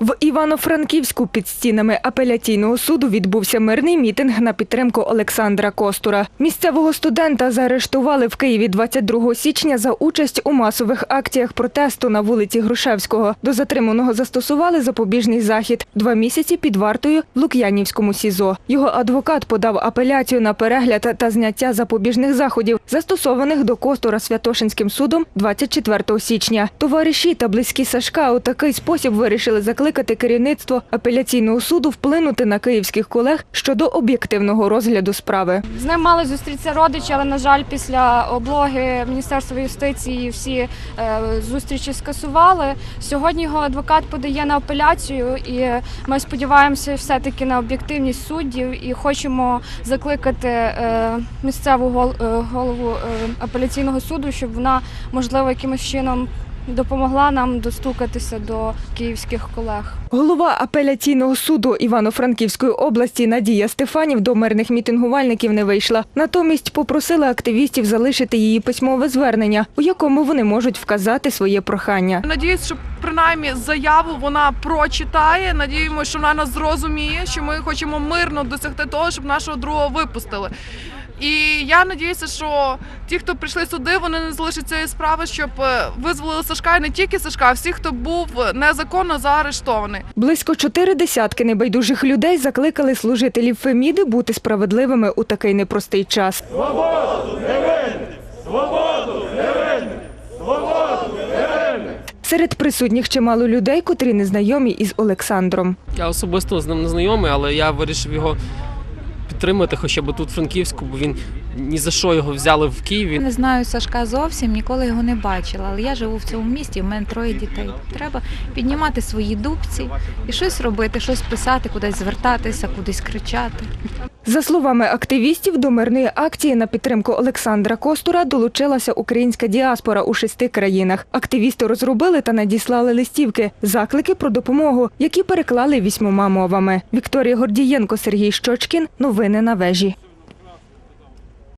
В Івано-Франківську під стінами апеляційного суду відбувся мирний мітинг на підтримку Олександра Костура. Місцевого студента заарештували в Києві 22 січня за участь у масових акціях протесту на вулиці Грушевського. До затриманого застосували запобіжний захід – два місяці під вартою в Лук'янівському СІЗО. Його адвокат подав апеляцію на перегляд та зняття запобіжних заходів, застосованих до Костура Святошинським судом 24 січня. Товариші та близькі Сашка у такий спосіб вирішили закликати керівництво апеляційного суду вплинути на київських колег щодо об'єктивного розгляду справи. З ним мали зустрітися родичі, але на жаль, після облоги Міністерства юстиції всі е, зустрічі скасували. Сьогодні його адвокат подає на апеляцію, і ми сподіваємося все-таки на об'єктивність суддів і хочемо закликати е, місцеву е, голову апеляційного суду, щоб вона можливо якимось чином допомогла нам достукатися до київських колег. Голова апеляційного суду Івано-Франківської області Надія Стефанів до мирних мітингувальників не вийшла. Натомість попросила активістів залишити її письмове звернення, у якому вони можуть вказати своє прохання. Надіюсь, що принаймні заяву вона прочитає. Надіємося, що вона нас зрозуміє, що ми хочемо мирно досягти того, щоб нашого другого випустили. І я надіюся, що ті, хто прийшли сюди, вони не залишать цієї справи, щоб е, визволили Сашка і не тільки Сашка, а всіх, хто був незаконно заарештований. Близько чотири десятки небайдужих людей закликали служителів Феміди бути справедливими у такий непростий час. Свободу Серед присутніх чимало людей, котрі незнайомі із Олександром. Я особисто з ним не знайомий, але я вирішив його підтримати хоча б тут, Франківську, бо він ні за що його взяли в Києві. Не знаю Сашка зовсім, ніколи його не бачила, але я живу в цьому місті, в мене троє дітей. Треба піднімати свої дубці і щось робити, щось писати, кудись звертатися, кудись кричати. За словами активістів, до мирної акції на підтримку Олександра Костура долучилася українська діаспора у шести країнах. Активісти розробили та надіслали листівки, заклики про допомогу, які переклали вісьмома мовами. Вікторія Гордієнко, Сергій Щочкін. Новини на вежі.